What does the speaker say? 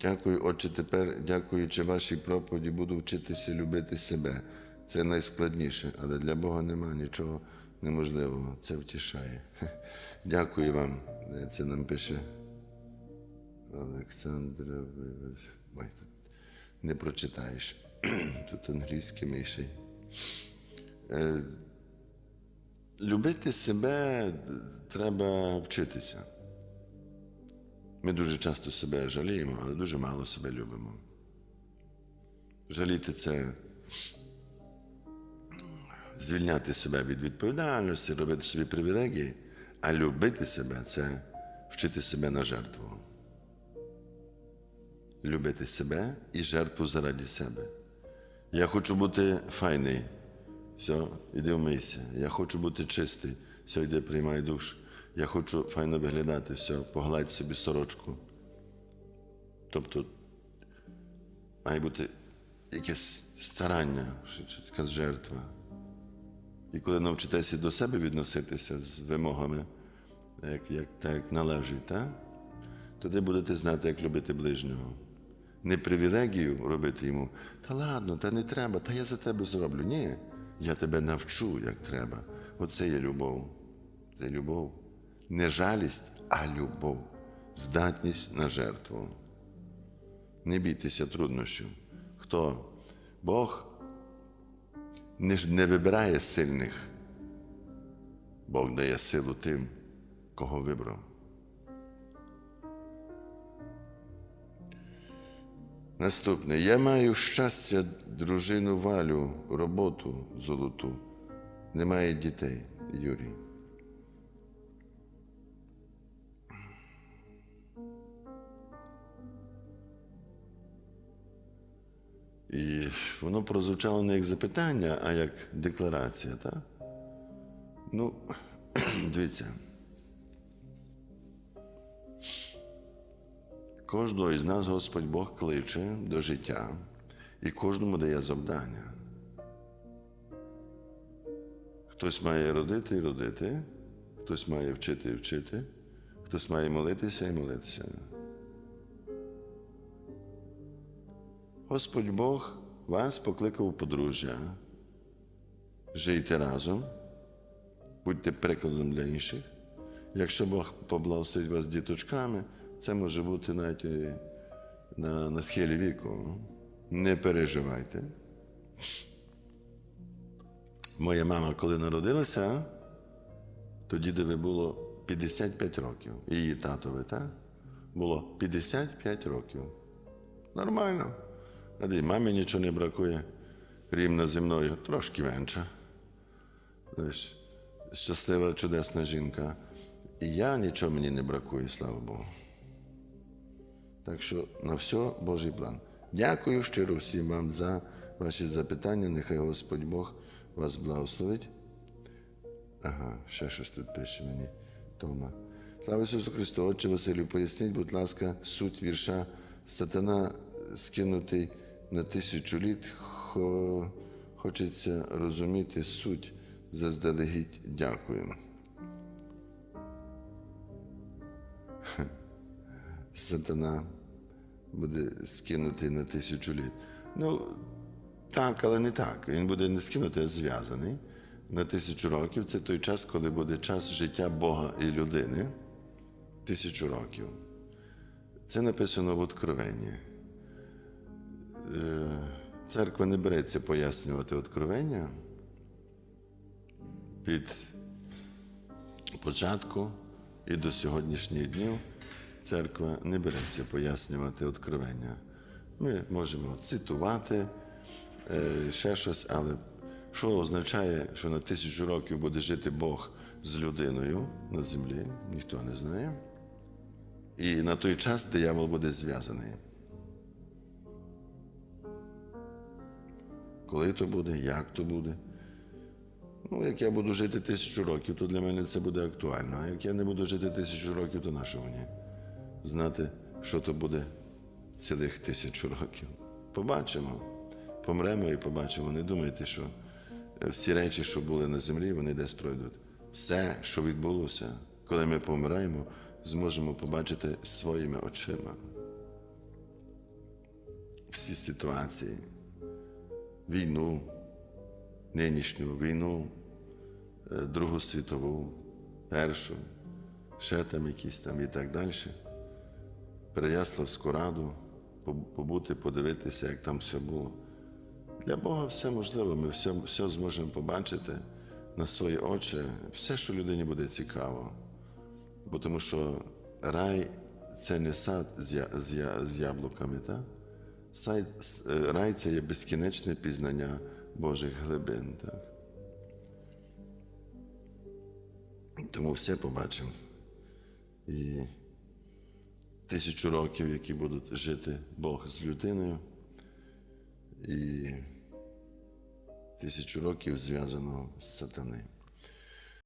Дякую, Отче, тепер, дякуючи вашій проповіді, буду вчитися любити себе. Це найскладніше, але для Бога нема нічого неможливого. Це втішає. Дякую вам. Це нам пише Олександр. Ой, тут не прочитаєш. Тут англійськими ще. й. Е, Любити себе треба вчитися. Ми дуже часто себе жаліємо, але дуже мало себе любимо. Жаліти це звільняти себе від відповідальності, робити собі привілегії, а любити себе це вчити себе на жертву. Любити себе і жертву заради себе. Я хочу бути файний. Все, іди вмийся. Я хочу бути чистий. Все, йди приймай душ. Я хочу файно виглядати, все, погладь собі сорочку. Тобто має бути якесь старання, якась жертва. І коли навчитеся до себе відноситися з вимогами, як, як, так як належить, так? тоді будете знати, як любити ближнього. Не привілегію робити йому, та ладно, та не треба, та я за тебе зроблю. Ні, я тебе навчу, як треба. Оце є любов. Це любов. Не жалість, а любов. Здатність на жертву. Не бійтеся труднощів. Хто? Бог не, не вибирає сильних. Бог дає силу тим, кого вибрав. Наступне. Я маю щастя, дружину Валю, роботу золоту. Немає дітей, Юрій. І воно прозвучало не як запитання, а як декларація, так? Ну, дивіться. Кожного із нас Господь Бог кличе до життя і кожному дає завдання. Хтось має родити і родити, хтось має вчити і вчити, хтось має молитися і молитися. Господь Бог вас покликав у подружжя. Жийте разом, будьте прикладом для інших. Якщо Бог поблагословить вас діточками, це може бути навіть на, на схилі віку. Не переживайте. Моя мама, коли народилася, то дідові було 55 років. Її татові, так? Було 55 років. Нормально. А й мамі нічого не бракує. Рівно зі мною трошки менше. Ось, щаслива, чудесна жінка. І я нічого мені не бракує, слава Богу. Так що на все Божий план. Дякую щиро всім вам за ваші запитання. Нехай Господь Бог вас благословить. Ага, ще щось тут пише мені Тома. Слава Ісусу Христу, Отче Василю, поясніть, будь ласка, суть вірша Сатана скинутий на тисячу літ. Хо... Хочеться розуміти суть заздалегідь. Дякую. Сатана буде скинутий на тисячу літ. Ну, так, але не так. Він буде не скинутий, а зв'язаний на тисячу років. Це той час, коли буде час життя Бога і людини. Тисячу років. Це написано в Откровенні. Е, Церква не береться пояснювати Откровення від початку і до сьогоднішніх днів церква не береться пояснювати откровення. Ми можемо цитувати е, ще щось, але що означає, що на тисячу років буде жити Бог з людиною на землі, ніхто не знає. І на той час диявол буде зв'язаний. Коли то буде, як то буде. Ну, як я буду жити тисячу років, то для мене це буде актуально. А як я не буду жити тисячу років, то на що мені? Знати, що то буде цілих тисячу років. Побачимо. Помремо і побачимо. Не думайте, що е, всі речі, що були на землі, вони десь пройдуть. Все, що відбулося, коли ми помираємо, зможемо побачити своїми очима. всі ситуації, війну, нинішню війну, е, Другу світову, Першу, ще там якісь там і так далі. Переяславську раду, побути, подивитися, як там все було. Для Бога все можливо, ми все, все зможемо побачити на свої очі, все, що людині буде цікаво. Бо тому що рай це не сад з, я, з, я, з яблуками, так? Е, рай це є безкінечне пізнання Божих глибин. Так? Тому все побачимо. І тисячу років, які будуть жити Бог з людиною, і тисячу років зв'язаного з сатаною.